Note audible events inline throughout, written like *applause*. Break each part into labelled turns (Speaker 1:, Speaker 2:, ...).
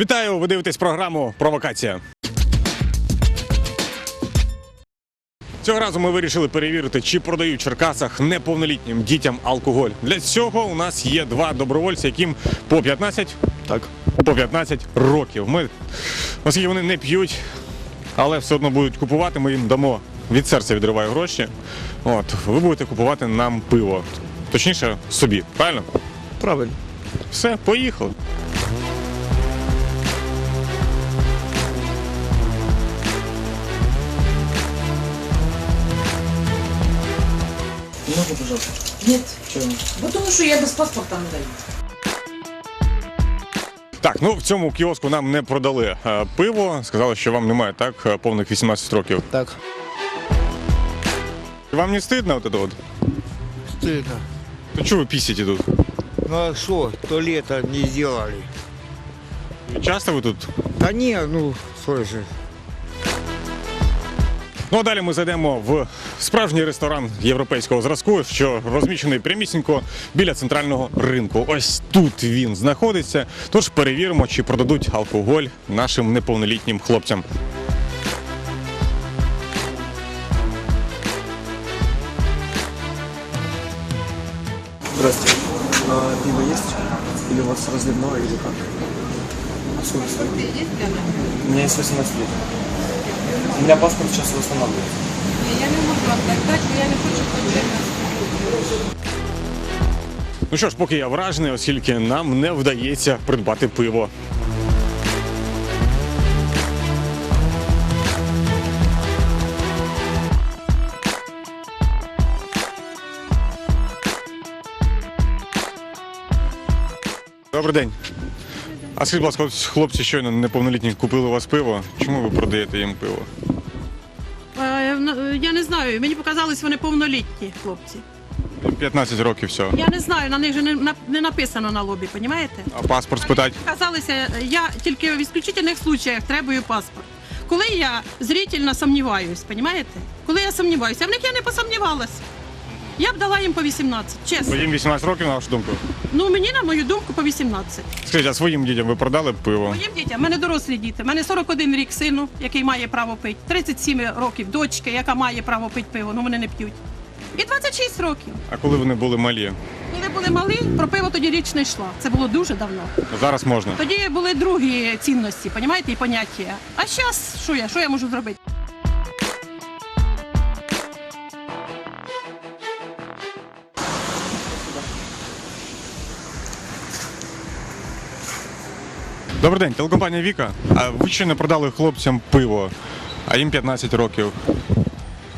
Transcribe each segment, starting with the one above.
Speaker 1: Вітаю! Ви дивитесь програму Провокація. Цього разу ми вирішили перевірити, чи продають в Черкасах неповнолітнім дітям алкоголь. Для цього у нас є два добровольці, яким по 15,
Speaker 2: Так.
Speaker 1: по 15 років. Ми, оскільки вони не п'ють, але все одно будуть купувати, ми їм дамо від серця відриваю гроші. От, ви будете купувати нам пиво. Точніше, собі, правильно?
Speaker 2: Правильно.
Speaker 1: Все, поїхали.
Speaker 2: Можно, пожалуйста?
Speaker 3: Нет.
Speaker 2: Чего?
Speaker 3: Потому что я без паспорта не даю.
Speaker 1: Так, ну в цьому кіоску нам не продали е, пиво. Сказали, що вам немає так е, повних 18 років.
Speaker 2: Так.
Speaker 1: Вам не стидно от это от?
Speaker 4: Стыдно.
Speaker 1: То чого ви пісите тут?
Speaker 4: Ну а что, то лето не сделали?
Speaker 1: Часто ви тут?
Speaker 4: Да не, ну, слушай,
Speaker 1: Ну а далі ми зайдемо в справжній ресторан європейського зразку, що розміщений прямісінько біля центрального ринку. Ось тут він знаходиться. Тож перевіримо, чи продадуть алкоголь нашим неповнолітнім хлопцям.
Speaker 2: Здравствуйте. А, пиво есть? Или у вас разливное или как? А сколько стоит? У меня есть 18 лет. У меня паспорт сейчас восстанавливается.
Speaker 5: Я не можу вам так дати, бо я не хочу проблеми.
Speaker 1: Ну що ж, поки я вражений, оскільки нам не вдається придбати пиво. Добрий день. А скажіть, будь ласка, ось хлопці щойно неповнолітні купили у вас пиво. Чому ви продаєте їм пиво?
Speaker 6: Ну, Я не знаю, мені показались вони повнолітні хлопці.
Speaker 1: 15 років всього.
Speaker 6: Я не знаю, на них же не, на- не написано на лобі, понімаєте?
Speaker 1: А паспорт спитати?
Speaker 6: Показалися, я тільки в ісключительних случаях требую паспорт. Коли я зрительно сумніваюсь, понімаєте? Коли я сумніваюся, а в них я не посумнівалась. Я б дала їм по 18, чесно.
Speaker 1: їм 18 років, на вашу думку.
Speaker 6: Ну мені, на мою думку, по 18.
Speaker 1: Скажіть, а своїм дітям ви продали б пиво?
Speaker 6: Моїм дітям, в мене дорослі діти. У мене 41 рік сину, який має право пити, 37 років дочки, яка має право пити пиво, ну вони не п'ють. І 26 років.
Speaker 1: А коли вони були малі?
Speaker 6: Коли були малі, про пиво тоді річ не йшла. Це було дуже давно.
Speaker 1: Зараз можна.
Speaker 6: Тоді були другі цінності, понімаєте, і поняття. А зараз що я? Що я можу зробити?
Speaker 1: Добрий день, телекомпанія Віка. А ви ще не продали хлопцям пиво, а їм 15 років.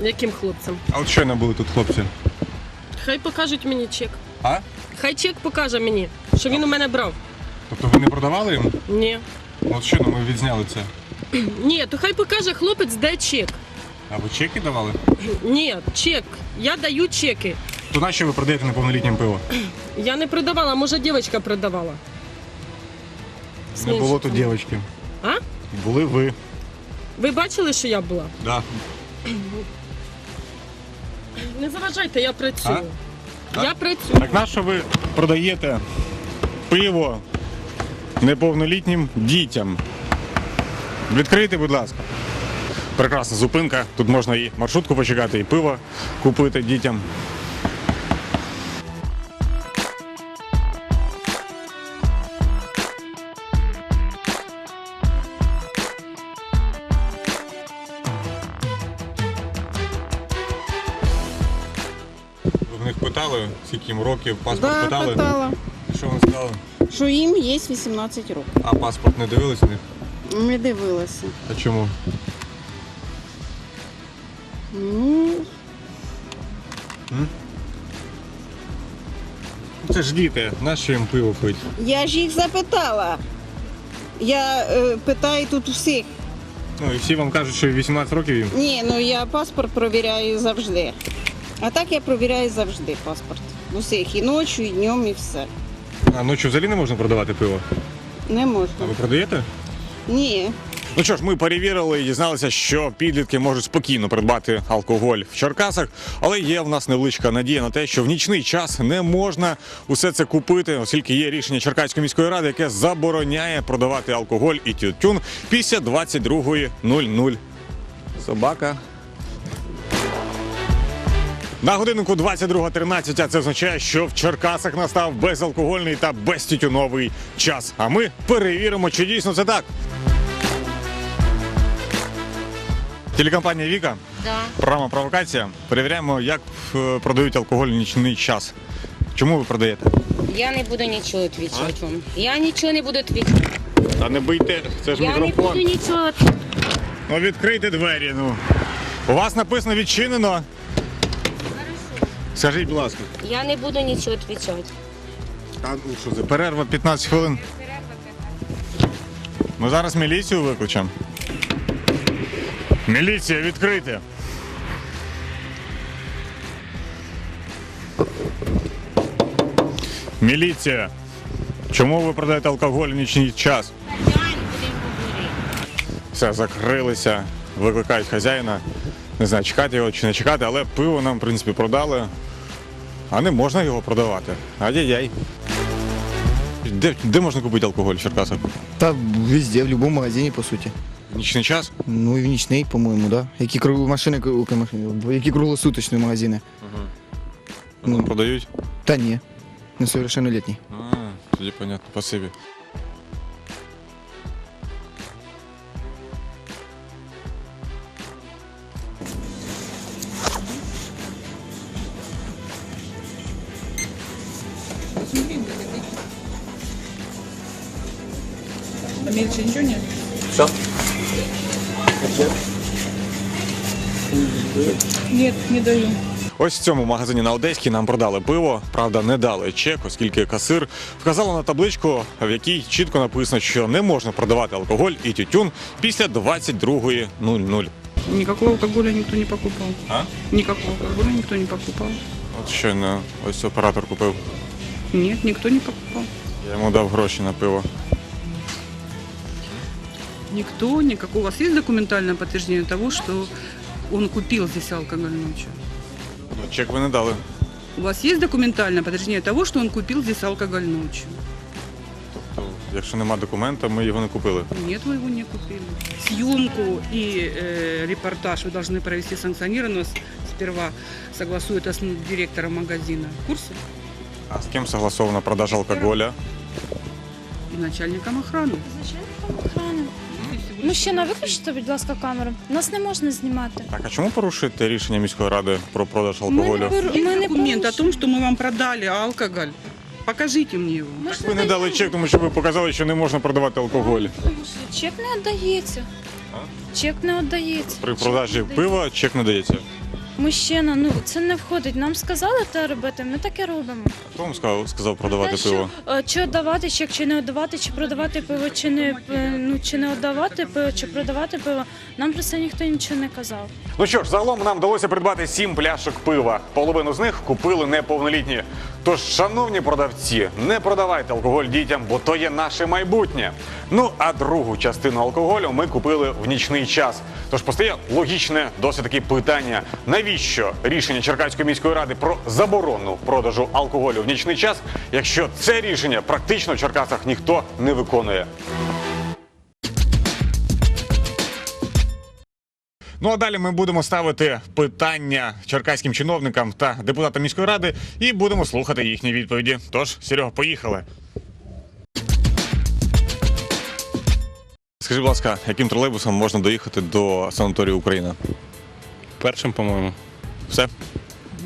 Speaker 7: Яким хлопцям?
Speaker 1: А от щойно були тут хлопці.
Speaker 7: Хай покажуть мені чек.
Speaker 1: А?
Speaker 7: Хай чек покаже мені, що він у мене брав.
Speaker 1: Тобто ви не продавали їм?
Speaker 7: Ні.
Speaker 1: От щойно ми відзняли це. *clears throat*
Speaker 7: Ні, то хай покаже хлопець, де чек.
Speaker 1: А ви чеки давали?
Speaker 7: Ні, чек. Я даю чеки.
Speaker 1: То на що ви продаєте неповнолітнім пиво?
Speaker 7: Я не продавала, може дівчинка продавала.
Speaker 1: Не було тут дівчатки.
Speaker 7: А?
Speaker 1: Були ви.
Speaker 7: Ви бачили, що я була?
Speaker 1: Да.
Speaker 7: Не заважайте, я працюю. Я працюю.
Speaker 1: Так на що ви продаєте пиво неповнолітнім дітям? Відкрийте, будь ласка. Прекрасна зупинка. Тут можна і маршрутку почекати, і пиво купити дітям. Питали, скільки їм років, паспорт
Speaker 8: Да,
Speaker 1: питали?
Speaker 8: питала,
Speaker 1: Що вони сказали?
Speaker 8: що їм є 18 років.
Speaker 1: А паспорт не дивились в них?
Speaker 8: Не дивилася.
Speaker 1: А чому?
Speaker 8: Ну,
Speaker 1: Це ж діти, нащо їм пиво пить?
Speaker 8: я ж їх запитала. Я е, питаю тут всіх.
Speaker 1: Ну і всі вам кажуть, що 18 років їм.
Speaker 8: Ні, ну я паспорт провіряю завжди. А так я провіряю завжди паспорт. Усіх і ночі, і днем, і все.
Speaker 1: А ночі взагалі не можна продавати пиво.
Speaker 8: Не
Speaker 1: А
Speaker 8: можна.
Speaker 1: ви продаєте?
Speaker 8: Ні.
Speaker 1: Ну що ж, ми перевірили і дізналися, що підлітки можуть спокійно придбати алкоголь в Черкасах, але є в нас невеличка надія на те, що в нічний час не можна усе це купити, оскільки є рішення Черкаської міської ради, яке забороняє продавати алкоголь і тютюн після 22.00. Собака. На годиннику 22.13, а це означає, що в Черкасах настав безалкогольний та безтютюновий час. А ми перевіримо, чи дійсно це так. Телекомпанія Віка.
Speaker 9: Да.
Speaker 1: Програма провокація. Перевіряємо, як е, продають алкоголь в нічний час. Чому ви продаєте?
Speaker 9: Я не буду нічого відвічати вам. Я нічого не буду відвічати.
Speaker 1: Та не бийте, це ж
Speaker 9: Я не буду нічого.
Speaker 1: Ну відкрийте двері. Ну у вас написано відчинено. Скажіть, будь ласка,
Speaker 9: Я не буду нічого відвічати.
Speaker 1: а ну що це перерва 15 хвилин. Ми зараз міліцію викличемо. Міліція, відкрийте. Міліція. Чому ви продаєте алкоголь в нічний час? Все, закрилися, викликають хазяїна. Не знаю, чекати його чи не чекати, але пиво нам, в принципі, продали. А не можна його продавати. Ай-яй-яй. Де, де можна купити алкоголь в Черкасах?
Speaker 10: Та везде, в будь-якому магазині, по суті.
Speaker 1: В нічний час?
Speaker 10: Ну і в нічний, по-моєму, да. Які круг... машини, які круглосуточні магазини.
Speaker 1: Ну, продають?
Speaker 10: Та ні. Несовершеннолетні.
Speaker 1: А, тоді понятно, спасибі.
Speaker 5: Мельче ничего нет?
Speaker 2: Все?
Speaker 5: Нет, не даю.
Speaker 1: Ось в цьому магазині на Одеській нам продали пиво. Правда, не дали чек, оскільки касир вказала на табличку, в якій чітко написано, що не можна продавати алкоголь і тютюн після 22.00.
Speaker 5: Никакого алкоголя никто не покупал.
Speaker 1: А?
Speaker 5: Никакого алкоголя никто не покупал.
Speaker 1: От щойно ось оператор купив.
Speaker 5: Нет, никто не покупал.
Speaker 1: Я йому дав гроші на пиво
Speaker 5: Никто, никакого. У вас есть документальное подтверждение того, что он купил здесь алкоголь ночью?
Speaker 1: Ну, чек ви не дали.
Speaker 5: У вас есть документальное подтверждение того, что он купил здесь алкоголь ночью?
Speaker 1: Тобто, якщо нема документа, ми його не купили.
Speaker 5: Нет, вы его не купили. Съемку и э, репортаж вы должны провести санкционированно. С- Сперва согласует это с директором магазина. В курсе?
Speaker 1: А з ким согласована продажа алкоголя?
Speaker 5: И начальником охраны.
Speaker 11: Охрана. Мужчина, виключите, будь ласка, камеру. Нас не можна знімати.
Speaker 1: Так, а чому порушуєте рішення міської ради про продаж
Speaker 11: Ми не,
Speaker 1: алкоголю?
Speaker 5: Есть
Speaker 11: ми не
Speaker 5: документ о
Speaker 11: порушуємо.
Speaker 5: том, что мы вам продали алкоголь. Покажите мне его.
Speaker 11: Ми ж
Speaker 1: Ви не дали чек, тому що ви показали, що не можна продавати алкоголь.
Speaker 11: Чек не віддається. Чек не віддається.
Speaker 1: При продажі пива чек не дається.
Speaker 11: Мужчина, ну це не входить. Нам сказали те робити, ми таке робимо.
Speaker 1: Хто вам сказав, сказав продавати
Speaker 11: Те,
Speaker 1: пиво?
Speaker 11: Що, е, чи давати чи чи не віддавати, чи продавати пиво, чи не е, ну чи не віддавати пиво, чи продавати пиво. Нам про це ніхто нічого не казав.
Speaker 1: Ну що ж, загалом нам вдалося придбати сім пляшок пива. Половину з них купили неповнолітні. Тож, шановні продавці, не продавайте алкоголь дітям, бо то є наше майбутнє. Ну а другу частину алкоголю ми купили в нічний час. Тож постає логічне досить таки питання: навіщо рішення Черкаської міської ради про заборону продажу алкоголю в нічний час, якщо це рішення практично в Черкасах ніхто не виконує. Ну а далі ми будемо ставити питання черкаським чиновникам та депутатам міської ради і будемо слухати їхні відповіді. Тож, Серега, поїхали. Скажи, будь ласка, яким тролейбусом можна доїхати до санаторію Україна?
Speaker 12: Першим, по-моєму.
Speaker 1: Все?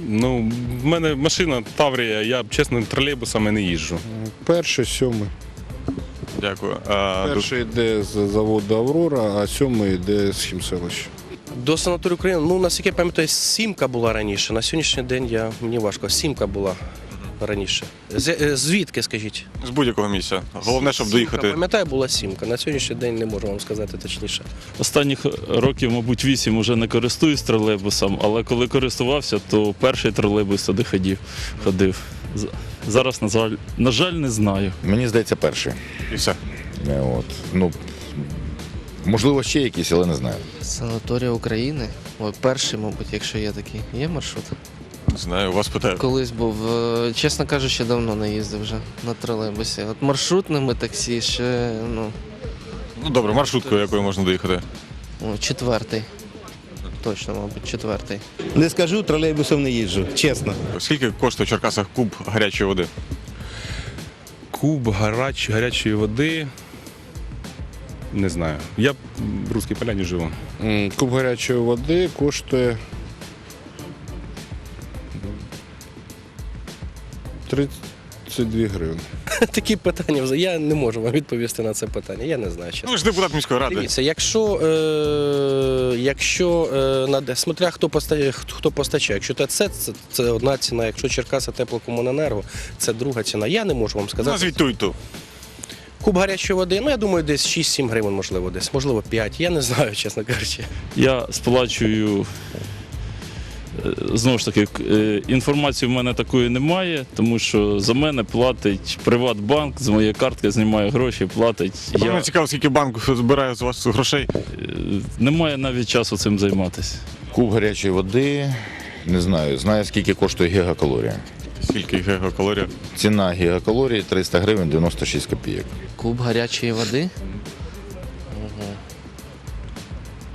Speaker 12: Ну, в мене машина Таврія, я чесно тролейбусами не їжджу.
Speaker 13: Перший, сьомий.
Speaker 1: Дякую. А,
Speaker 13: Перший йде з заводу Аврора, а сьомий йде з хімселища.
Speaker 12: До санаторію України, ну наскільки я пам'ятаю, сімка була раніше. На сьогоднішній день я мені важко. Сімка була раніше. З, е, звідки, скажіть?
Speaker 1: з будь-якого місця. Головне, щоб
Speaker 12: Сімка,
Speaker 1: доїхати.
Speaker 12: Пам'ятаю, була сімка. На сьогоднішній день не можу вам сказати точніше.
Speaker 14: Останніх років, мабуть, вісім уже не користуюсь тролейбусом, але коли користувався, то перший тролейбус туди ходив. ходив. Зараз, на жаль, на жаль, не знаю.
Speaker 13: Мені здається, перший.
Speaker 1: І все.
Speaker 13: Е, От. Ну,
Speaker 15: Можливо, ще якісь, але не знаю.
Speaker 16: Санаторія України. Ой, перший, мабуть, якщо є такий. Є маршрут?
Speaker 1: Не знаю, вас питаю.
Speaker 16: Колись був. Е, Чесно кажучи, давно не їздив вже на тролейбусі. От маршрутними таксі ще, ну,
Speaker 1: Ну добре, маршруткою, якою можна доїхати.
Speaker 16: о, четвертий. Точно, мабуть, четвертий.
Speaker 17: Не скажу, тролейбусом не їжджу, чесно.
Speaker 1: Скільки коштує в Черкасах куб гарячої води?
Speaker 18: Куб гарач, гарячої води. Не знаю. Я в Руській Поляні живу.
Speaker 13: Куб гарячої води коштує 32 гривні. *laughs*
Speaker 12: Такі питання я не можу вам відповісти на це питання. Я не знаю. Чесно.
Speaker 1: Ну, ж депутат міської ради.
Speaker 12: Дивіться, якщо, е, якщо е, над, смотря хто постачає, хто постачає, якщо ТЦ, це, це одна ціна, якщо Черкаса теплокомуненерго, це друга ціна. Я не можу вам сказати.
Speaker 1: Назвіть ту і ту.
Speaker 12: Куб гарячої води, ну я думаю, десь 6-7 гривень, можливо, десь, можливо, 5. Я не знаю, чесно кажучи.
Speaker 14: Я сплачую. е, Знову ж таки, е, інформації в мене такої немає, тому що за мене платить Приватбанк, з моєї картки знімає гроші, платить.
Speaker 1: Мені
Speaker 14: Я,
Speaker 1: цікаво, скільки банк збирає з вас грошей.
Speaker 14: е, немає навіть часу цим займатися.
Speaker 15: Куб гарячої води, не знаю. Знаю, скільки коштує гігакалорія.
Speaker 1: Скільки гігакалорій?
Speaker 15: Ціна гігакалорії 300 гривень 96 копійок.
Speaker 16: Куб гарячої води.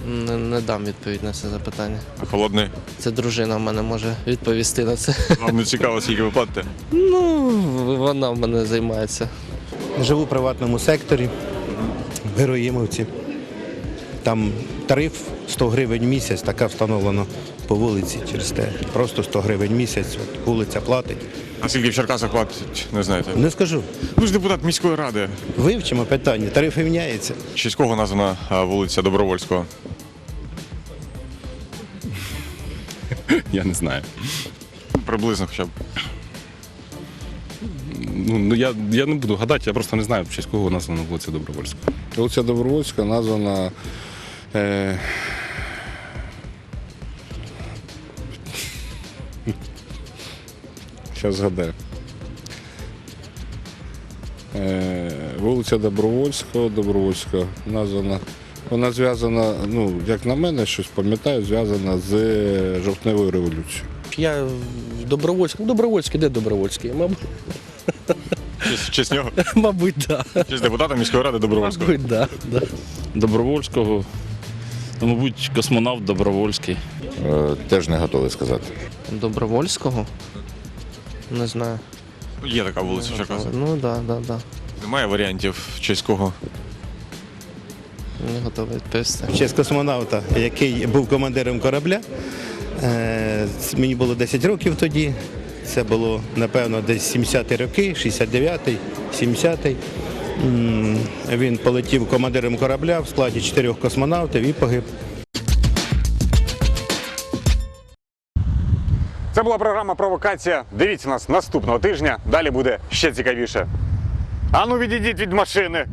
Speaker 16: Не, не дам відповідь на це запитання.
Speaker 1: А холодний?
Speaker 16: Це дружина в мене може відповісти на це.
Speaker 1: Вам не цікаво, скільки ви платите?
Speaker 16: Ну, вона в мене займається.
Speaker 17: Живу в приватному секторі, в Героїмовці. Там тариф 100 гривень в місяць, така встановлена по вулиці через те. Просто 100 гривень місяць, от вулиця платить.
Speaker 1: А скільки в Черкасах платять, не знаєте?
Speaker 17: Не скажу.
Speaker 1: Ви ж депутат міської ради.
Speaker 17: Вивчимо питання, тарифи міняються.
Speaker 1: Честь кого названа а, вулиця Добровольського?
Speaker 18: Я не знаю.
Speaker 1: Приблизно хоча б.
Speaker 18: Ну, ну я, я не буду гадати, я просто не знаю, в честь кого названа вулиця Добровольська.
Speaker 13: Вулиця Добровольська названа. Е... Зараз згадаю. Е... Вулиця Добровольського, Добровольська названа. Вона зв'язана, ну, як на мене, щось пам'ятаю, зв'язана з жовтневою революцією.
Speaker 12: Я в Добровольському. Добровольський, де Добровольський? Мабуть,
Speaker 1: В честь- В честь нього? *laughs*
Speaker 12: мабуть, да.
Speaker 1: В честь депутата міської ради Добровольського.
Speaker 12: Мабуть, да. да.
Speaker 14: Добровольського, ну, мабуть, космонавт Добровольський.
Speaker 15: Е, теж не готовий сказати.
Speaker 16: Добровольського? Не знаю.
Speaker 1: Є така вулиця в Черкасах.
Speaker 16: Ну так, да, да, да.
Speaker 1: Немає варіантів, в честь кого.
Speaker 16: Не готовий відповісти.
Speaker 17: В честь космонавта, який був командиром корабля. Е, Мені було 10 років тоді. Це було, напевно, десь 70-ті роки, 69-й, 70-й. М, Він полетів командиром корабля в складі чотирьох космонавтів і погиб.
Speaker 1: Була програма Провокація. Дивіться нас наступного тижня. Далі буде ще цікавіше. Ану, відійдіть від машини.